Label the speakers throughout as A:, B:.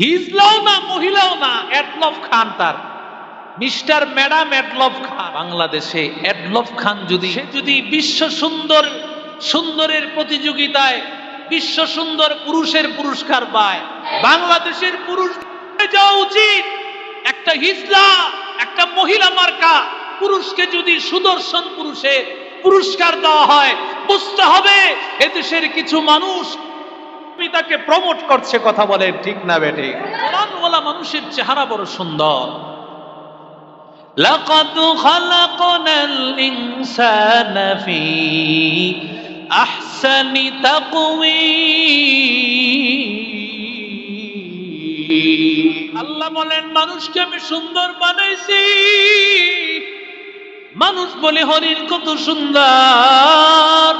A: হিজলাও না, মহিলাও না, এডলফ খান তার। Mister madam Adolf Khan. বাংলাদেশে এডলফ খান যদি, সে যদি বিশ্ব সুন্দর, সুন্দরের প্রতিযোগিতায়, বিশ্ব সুন্দর পুরুষের পুরস্কার পায়, বাংলাদেশের পুরুষ যাওয়া উচিত। একটা হিজলা, একটা মহিলা মার্কা, পুরুষকে যদি সুদর্শন পুরুষের পুরস্কার দেওয়া হয়, বুঝতে হবে এদেশের কিছু মানুষ তুমি তাকে প্রমোট করছে কথা বলে ঠিক না বেটে কোরআনওয়ালা মানুষের চেহারা বড় সুন্দর لقد خلقنا الإنسان في أحسن تقويم আল্লাহ বলেন মানুষকে আমি সুন্দর বানাইছি মানুষ বলে হরিণ কত সুন্দর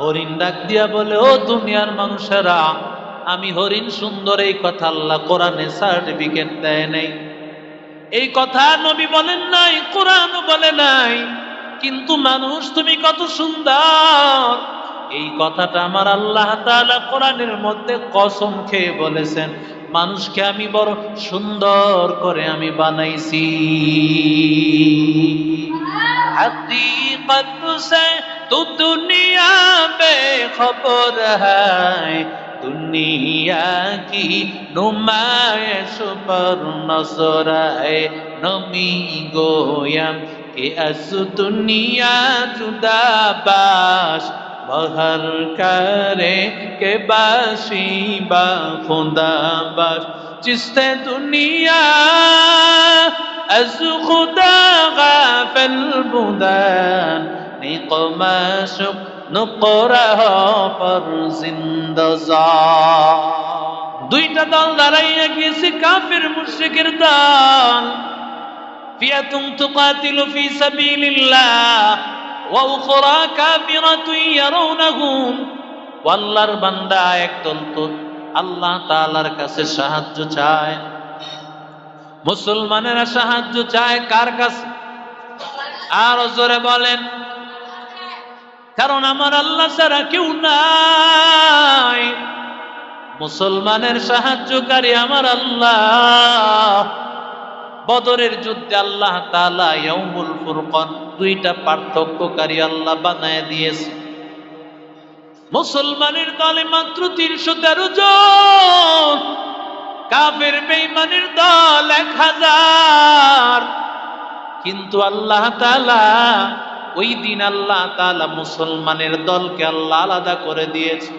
A: হরিণ ডাক দিয়া বলে ও দুনিয়ার মানুষেরা আমি হরিণ সুন্দর এই কথা আল্লাহ কোরআনে সার্টিফিকেট দেয় নাই। এই কথা নবী বলেন নাই কোরআন বলে নাই কিন্তু মানুষ তুমি কত সুন্দর। এই কথাটা আমার আল্লাহ তাআলা কোরআনের মধ্যে কসম খেয়ে বলেছেন মানুষকে আমি বড় সুন্দর করে আমি বানাইছি। تو دنیا بے خبر ہے دنیا کی نمائش پر نظر ہے نمی گویم کہ از دنیا جدا باش بہر کرے کہ باشی با خدا باش جس تے دنیا از خدا غافل بودن নিকমাশুক পর জিন্দজা দুইটা দল দাঁড়াইয়া গিয়েছে, কাফের মুশরিকের দল। ফিয়াতুম তুকাতিলু ফি সাবিলিল্লাহ, ওয়া উখরা কাফিরাতু ইয়ারাউনাহুম ওয়াল্লার বান্দা একদল তো আল্লাহ তাআলার কাছে সাহায্য চায়। মুসলমানেরা সাহায্য চায় কার কাছে? আর জোরে বলেন। কারণ আমার আল্লাহ ছাড়া কেউ নাই। মুসলমানের সাহায্যকারী আমার আল্লাহ। বদরের যুদ্ধে আল্লাহ তাআলা ইয়াউমুল ফুরকান দুইটা পার্থক্যকারী আল্লাহ বানায় দিয়েছে। মুসলমানের দলে মাত্র তিনশো তেরো জন। কাফের বেঈমানের দল এক হাজার। কিন্তু আল্লাহ তাআলা ওই দিন আল্লাহ তালা মুসলমানের দলকে আল্লাহ আলাদা করে দিয়েছে।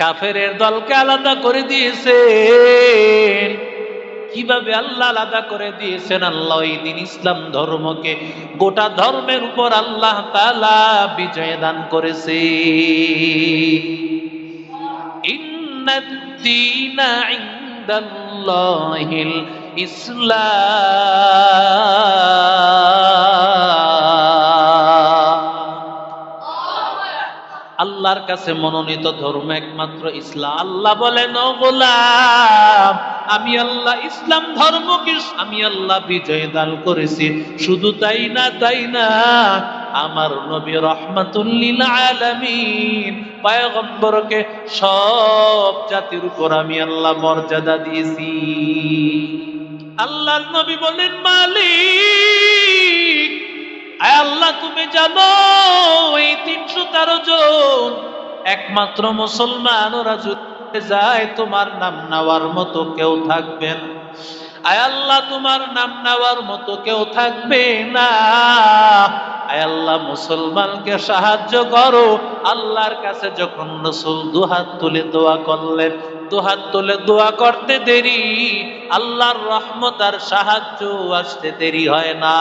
A: কাফেরের দলকে আলাদা করে দিয়েছে কীভাবে আল্লাহ আলাদা করে দিয়েছেন? আল্লাহ ওই দিন ইসলাম ধর্মকে গোটা ধর্মের উপর আল্লাহ তালা বিজয় দান করেছে। إن আল্লাহর কাছে মনোনীত ধর্ম একমাত্র ইসলাম। আল্লাহ বলেন গোলাম, আমি আল্লাহ ইসলাম ধর্মকে আমি আল্লাহ বিজয় দান করেছি। শুধু তাই না তাই না, আমার নবী রহমাতুল্লিল আলামিন পয়গম্বরকে সব জাতির উপর আমি আল্লাহ মর্যাদা দিয়েছি। আল্লাহর নবী বলেন, মালিক আল্লাহ, তুমি জানো, এই একমাত্র মুসলমান, ওরা যুদ্ধে যায়, তোমার নাম নেওয়ার মতো কেউ থাকবে আয় আল্লাহ, তোমার নাম নেওয়ার মতো কেউ থাকবে না। আয় আল্লাহ, মুসলমানকে সাহায্য করো। আল্লাহর কাছে যখন রসুল দুহাত তুলে দোয়া করলেন, দুহাত তুলে দোয়া করতে দেরি, আল্লাহর রহমত আর সাহায্য আসতে দেরি হয় না।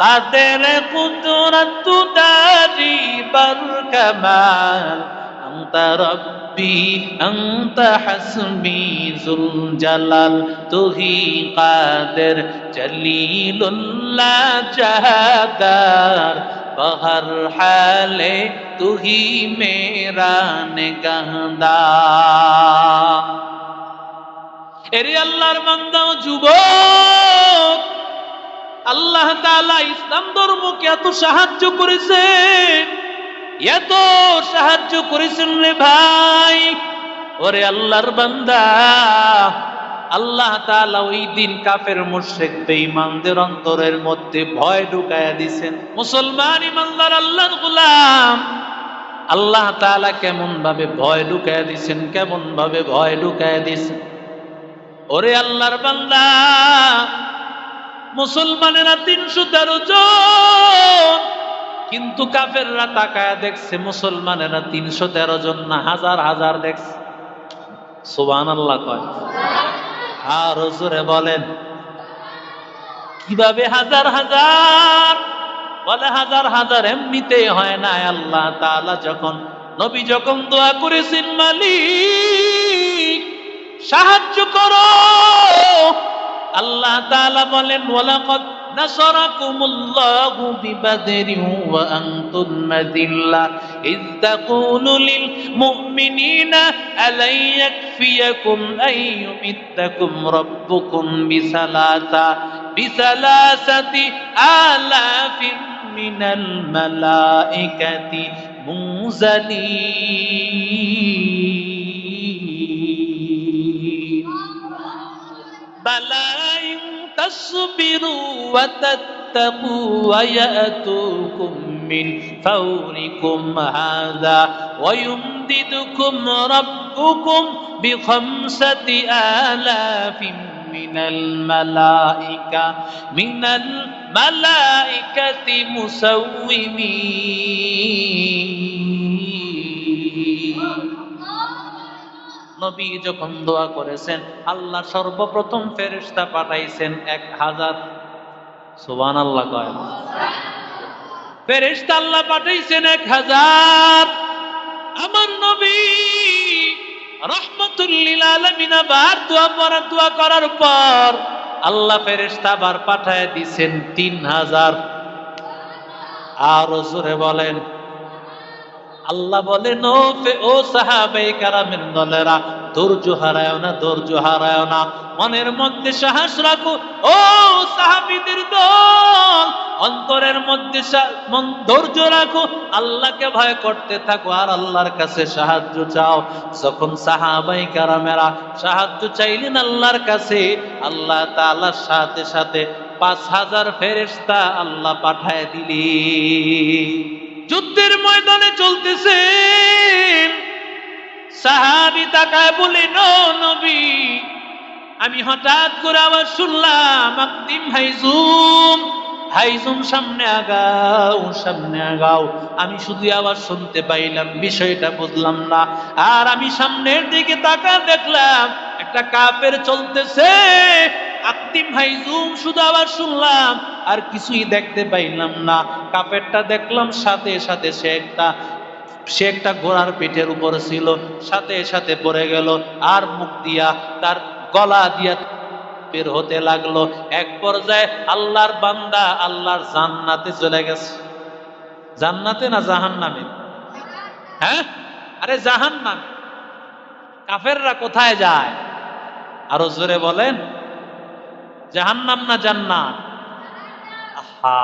A: قدر قدرت تجيب الكمال أنت ربي أنت حسبي ذو الجلال تهي قادر جليل الله جهدار بہر حالے تو ہی میرا نگہدا এরে আল্লাহর বান্দা যুবক আল্লাহ তাআলা ইসলাম ধর্মকে এত সাহায্য করেছেন এত সাহায্য করেছেন রে ভাই। ওরে আল্লাহর বান্দা, আল্লাহ তাআলা ওই দিন কাফের মুশরিক বেঈমানদের অন্তরের মধ্যে ভয় ঢুকায়া দিছেন। মুসলমান ইমানদার আল্লাহর গোলাম, আল্লাহ তাআলা কেমন ভাবে ভয় ঢুকায়া দিছেন কেমন ভাবে ভয় ঢুকায়া দিছেন? ওরে আল্লাহর বান্দা মুসলমানেরা তিনশো তেরো জন। কিন্তু কাফেররা তাকায় দেখছে, মুসলমানেরা তিনশো তেরো জন না, হাজার হাজার দেখছে। সুবান আল্লাহ কয়। আর জোরে বলেন, কীভাবে হাজার হাজার? বলে হাজার হাজার এমনিতেই হয় না আল্লাহ তাআলা যখন, নবী যখন দোয়া করেছেন মালিক, সাহায্য করো। আল্লাহ তাআলা বলেন, ওয়ালাকাদ নাসারাকুমুল্লাহু বিবাদরিন ওয়া আনতুম মাযিল্লা ইয তাকুলু লিল মুমিনিনা আলাই ইয়াকফিয়াকুম আন ইউমিদ্দাকুম রাব্বুকুম বিসালাসা বিসালাসাতি আলাফিন মিনাল মালাইকাতি بلى إن تصبروا وتتقوا ويأتوكم من فوركم هذا ويمددكم ربكم بخمسة آلاف من الملائكة من الملائكة مسومين. নবী যখন দোয়া করেছেন, আল্লাহ সর্বপ্রথম ফেরেশতা পাঠাইছেন এক হাজার। সুবান আল্লাহ কয়। ফেরেশতা আল্লাহ পাঠাইছেন এক হাজার। আমার নবী আল্লাহ আর জোরে বলেন। আল্লাহ বলেন ও ফে- ও সাহাবে কারামের দলেরা, ধৈর্য হারায় না, ধৈর্য হারায় না। মনের মধ্যে সাহস রাখো, ও সাহাবিদের দল! অন্তরের মধ্যে মন- ধৈর্য রাখো। আল্লাহকে ভয় করতে থাকো, আর আল্লাহর কাছে সাহায্য চাও। যখন সাহাবাই কারামেরা সাহায্য চাইলেন আল্লাহর কাছে, আল্লাহ তাআলার সাথে সাথে পাঁচ হাজার ফেরেশতা আল্লাহ পাঠায় দিলি যুদ্ধের ময়দানে চলতেছে সাহাবি তাকায় বলে নবী, আমি হঠাৎ করে আবার শুনলাম, আকদিম হাইজুম হাইজুম সামনে আগাও সামনে আগাও। আমি শুধু আবার শুনতে পাইলাম, বিষয়টা বুঝলাম না। আর আমি সামনের দিকে তাকা দেখলাম, একটা কাপের চলতেছে আকদিম হাইজুম শুধু আবার শুনলাম, আর কিছুই দেখতে পাইলাম না। কাপেরটা দেখলাম, সাথে সাথে সে একটা সে একটা ঘোড়ার পিঠের উপরে ছিল, সাথে সাথে পড়ে গেল, আর মুখ দিয়া, তার গলা দিয়া বের হতে লাগল। এক পর্যায়ে আল্লাহর বান্দা আল্লাহর জান্নাতে চলে গেছে। জান্নাতে না জাহান্নামে? হ্যাঁ? আরে জাহান্নাম। কাফেররা কোথায় যায়? আরও জোরে বলেন। জাহান্নাম না জান্নাত? আহা।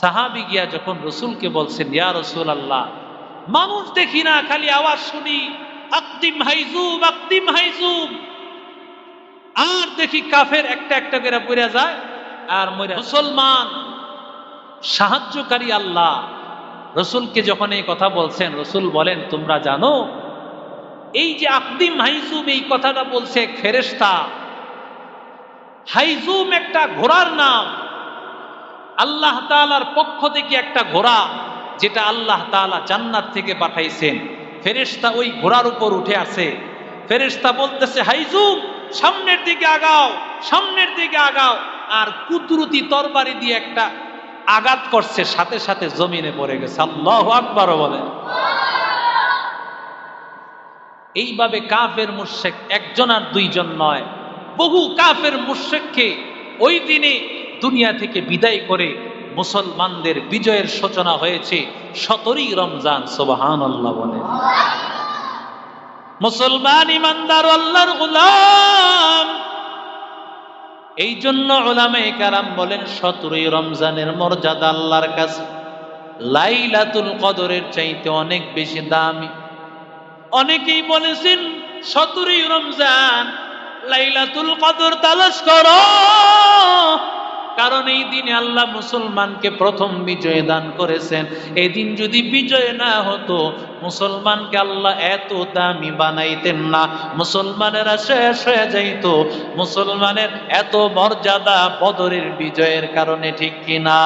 A: সাহাবি গিয়া যখন রসুলকে বলছেন, ইয়া রসুল আল্লাহ মানুষ দেখি না, খালি আওয়াজ শুনি, আকদিম হাইজুম আকদিম হাইজুম আর দেখি কাফের একটা একটা করে পড়ে যায় আর মরে মুসলমান, সাহায্যকারী আল্লাহ। রসুলকে যখন এই কথা বলছেন, রসুল বলেন, তোমরা জানো, এই যে আকদিম হাইজুম এই কথাটা বলছে এক ফেরেশতা হাইজুম একটা ঘোড়ার নাম। আল্লাহ তাআলার পক্ষ থেকে একটা ঘোড়া, যেটা আল্লাহ তাআলা জান্নাত থেকে পাঠাইছেন। ফেরেশতা ওই ঘোড়ার উপর উঠে আছে। ফেরেশতা বলতেছে, হাইজুম, সামনের দিকে আগাও, সামনের দিকে আগাও। আর কুদরতি তরবারি দিয়ে একটা আঘাত করছে, সাথে সাথে জমিনে পড়ে গেছে। আল্লাহ আকবার বলে। এইভাবে কাফের মুশেক একজন আর দুইজন নয়। বহু কাফের মুশেককে ওই দিনে দুনিয়া থেকে বিদায় করে মুসলমানদের বিজয়ের সূচনা হয়েছে সতেরোই রমজান সোবাহান আল্লাহ বলে। মুসলমান ইমানদার, আল্লাহর গোলাম। এই জন্য ওলামে কারাম বলেন, সতেরোই রমজানের মর্যাদা আল্লাহর কাছে। লাইলাতুল কদরের চাইতে অনেক বেশি দামি। অনেকেই বলেছেন, সতেরোই রমজান লাইলাতুল কদর তালাশ করো। কারণ এই দিনে আল্লাহ মুসলমানকে প্রথম বিজয় দান করেছেন। এই দিন যদি বিজয় না হতো, মুসলমানকে আল্লাহ এত দামি বানাইতেন না। মুসলমানেরা শেষ হয়ে যাইত। মুসলমানের এত মর্যাদা বদরের বিজয়ের কারণে ঠিক কিনা?